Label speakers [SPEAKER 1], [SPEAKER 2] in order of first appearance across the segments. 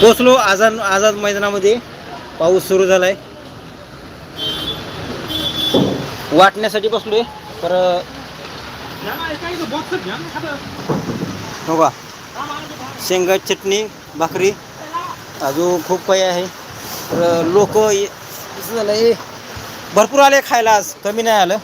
[SPEAKER 1] पोचलो आझाद आझाद मैदानामध्ये. पाऊस सुरू झालाय. वाटण्यासाठी बसलोय तर हो का शेंगा चटणी भाकरी अजून खूप काही आहे. तर लोक झालं हे भरपूर आले खायला आज कमी नाही आलं.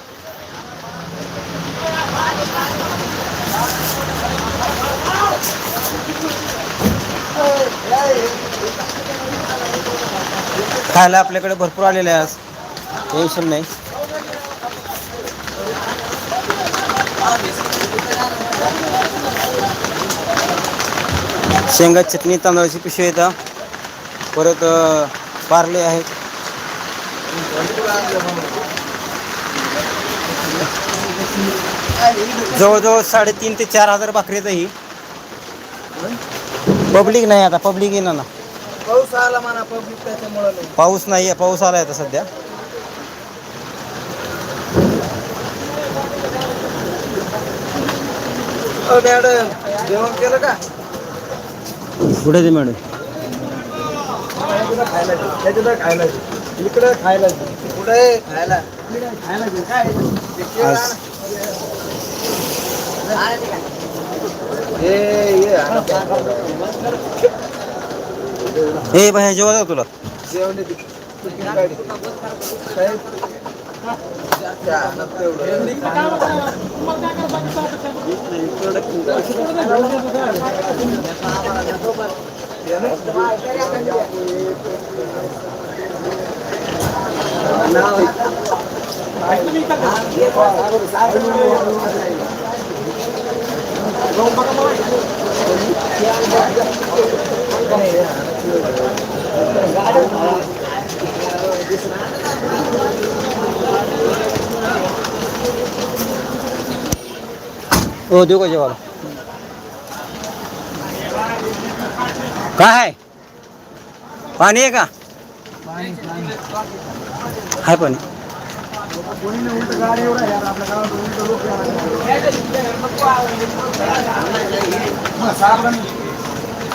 [SPEAKER 1] खायला आपल्याकडे भरपूर आलेले आहे आज टेन्शन नाही. शेंगा चटणी तांदळाची पिशवी येतात परत पार्ले आहेत. जवळजवळ साडेतीन ते चार हजार भाकरीच ही. पब्लिक नाही आता पब्लिक येणार ना.
[SPEAKER 2] पाऊस आला म्हणा पब्लिक त्याच्यामुळे नाही
[SPEAKER 1] पाऊस नाही आहे पाऊस आला आता सध्या
[SPEAKER 2] अ, मॅडम जेवण केलं का
[SPEAKER 1] कुठे ते मॅडम
[SPEAKER 2] त्याच्याकडे खायला दे. त्याच्याकडे खायला दे. इकडे खायला दे. पुढे खायला इकडे खायला दे. काय ते केळं
[SPEAKER 1] आज-
[SPEAKER 2] आण. हे ये आण.
[SPEAKER 1] ए भाई जेव्हा जाऊ तुला. हो देऊ का जेवायला? काय आहे? पाणी आहे का? आहे पाणी.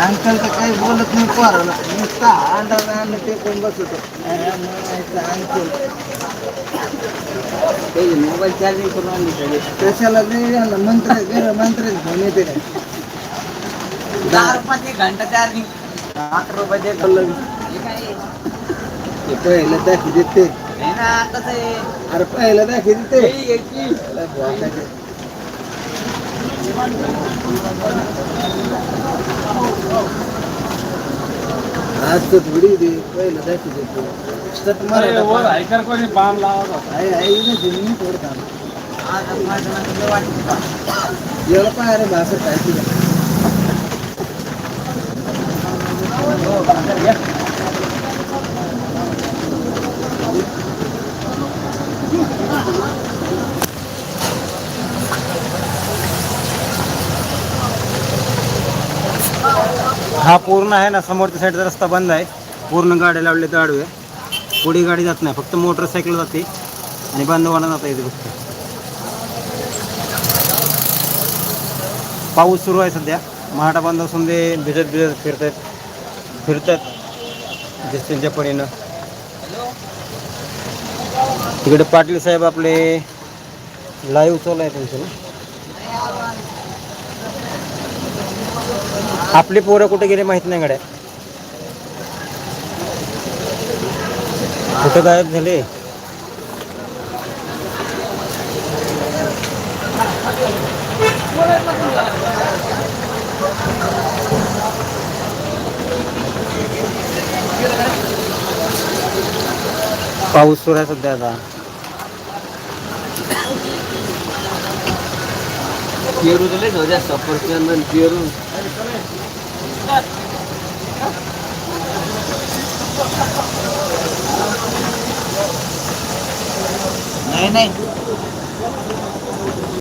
[SPEAKER 2] अंकल तर काही बोलत नाही पोराला. नुसता अंडा आणलं ते कोण बसत अंकल. मोबाईल चार्जिंग करून आणली कशाला नाही आणलं मंत्र गेलं मंत्र घेऊन येते काय
[SPEAKER 3] दहा रुपयाची घंटा चार्जिंग
[SPEAKER 2] आठ रुपये कल्लं ते पहिलं दाखी देते. अरे पहिलं दाखी देते. आज तर थोडी दे पहिलं दाखी देते सट मला आहे आहे ना जमिनी तोडता
[SPEAKER 3] आज माझं ना तुला वाटतं. का?
[SPEAKER 2] याला पाय रे भाकर काय तुला.
[SPEAKER 1] हा पूर्ण आहे ना समोरच्या साईडचा रस्ता बंद आहे. पूर्ण गाड्या लावले तर आडवे. पुढे गाडी जात नाही फक्त मोटरसायकल जाते. आणि बांधवांना जाता येते फक्त. पाऊस सुरू आहे सध्या. मराठा बांधव समजे भिजत भिजत फिरतात. फिरतात. जे त्यांच्या परीनं तिकडे पाटील साहेब आपले लाईव्ह चालू आहे त्यांचं. ना आपली पोरं कुठे गेले माहीत नाही गड्या. कुठं गायब झाले? पाऊस सुरू आहे सध्या आता.
[SPEAKER 3] पेरू तर लय जाऊ सफरचंद आणि पेरू नाही नाही